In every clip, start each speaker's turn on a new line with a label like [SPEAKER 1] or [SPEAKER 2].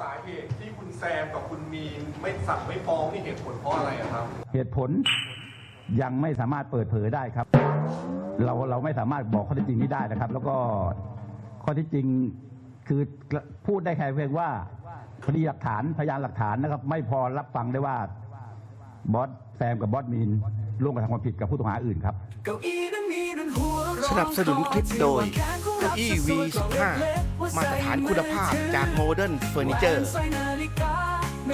[SPEAKER 1] สาเหตุที่คุณแซมกับคุณมีนไม่สั่งไม่ฟ้องนี่เหตุผลเพราะอะไรอะครับ
[SPEAKER 2] เหตุผลยังไม่สามารถเปิดเผยได้ครับ เราเราไม่สามารถบอกข้อเท็จจริงนี้ได้นะครับ แล้วก็ข้อเท็จจริงคือพูดได้แค่เพียงว่าพยานหลักฐานพยานหลักฐานนะครับ ไม่พอรับฟังได้ว่าบอสแซมกับบอสมีนร่วมกระทำความผิดกับผู้ต้องหาอื่นครับ
[SPEAKER 3] สนับสนุนคลิปโดยเก้าอี้ V15 มาตรฐานคุณภาพจากโมเดิร์นเฟอร์นิเจอร์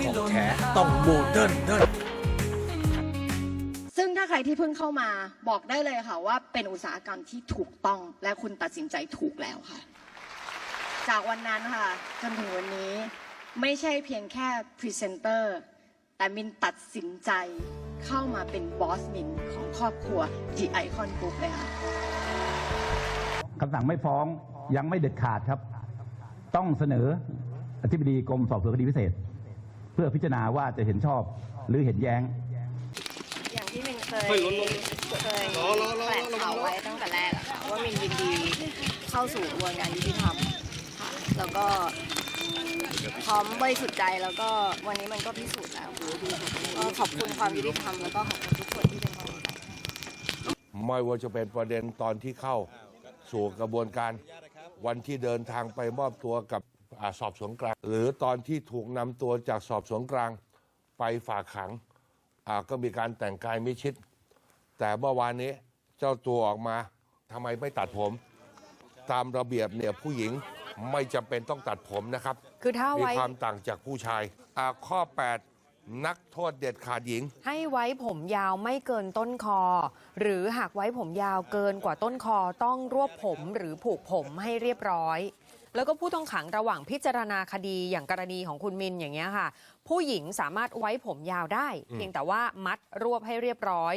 [SPEAKER 3] ของแท้ต้องโมเดิร์นเดิร์น
[SPEAKER 4] ซึ่งถ้าใครที่เพิ่งเข้ามาบอกได้เลยค่ะว่าเป็นอุตสาหกรรมที่ถูกต้องและคุณตัดสินใจถูกแล้วค่ะ จากวันนั้นค่ะจนถึงวันนี้ไม่ใช่เพียงแค่พรีเซนเตอร์แต่มินตัดสินใจเข้ามาเป็นบอสมินของครอบครัว The Icon Group เลยค่ะ
[SPEAKER 2] คำสั่งไม่ฟ้องยังไม่เด็ดขาดครับ ต้องเสนออธิบดีกรมสอบสวนคดีพิเศษ เพื่อพิจารณาว่าจะเห็นชอบหรือเห็นแย้ง
[SPEAKER 5] อย่างที่มินเคยเคยแถลงข่าวไว้ตั้งแต่แรกอะค่ะว่ามินยินดีเข้าสู่กระบวนการยุติธรรมค่ะแล้วก็พร้อมบริสุทธิ์ใจแล้วก็วันนี้มันก็พิสูจน์แล้วก็ขอบคุณความยุติธรรมแล้วก็ขอบคุณทุกคนที่เป็นกำลังใจ
[SPEAKER 6] ไม่ว่าจะเป็นประเด็นตอนที่เข้าสู่กระบวนการ วันที่เดินทางไปมอบตัวกับอ่าสอบสวนกลาง หรือตอนที่ถูกนำตัวจากสอบสวนกลางไปฝากขังอ่าก็มีการแต่งกายมิชิด แต่เมื่อวานนี้เจ้าตัวออกมาทำไมไม่ตัดผม ตามระเบียบเนี่ยผู้หญิงไม่จำเป็นต้องตัดผมนะครับ
[SPEAKER 7] คือถ้า
[SPEAKER 6] มี
[SPEAKER 7] ไว้
[SPEAKER 6] ความต่างจากผู้ชายอ่าข้อ 8 นักโทษเด็ดขาดหญิง
[SPEAKER 7] ให้ไว้ผมยาวไม่เกินต้นคอ หรือหากไว้ผมยาวเกินกว่าต้นคอต้องรวบผมหรือผูกผมให้เรียบร้อย แล้วก็ผู้ต้องขังระหว่างพิจารณาคดีอย่างกรณีของคุณมินอย่างเงี้ยค่ะ ผู้หญิงสามารถไว้ผมยาวได้ เพียงแต่ว่ามัดรวบให้เรียบร้อย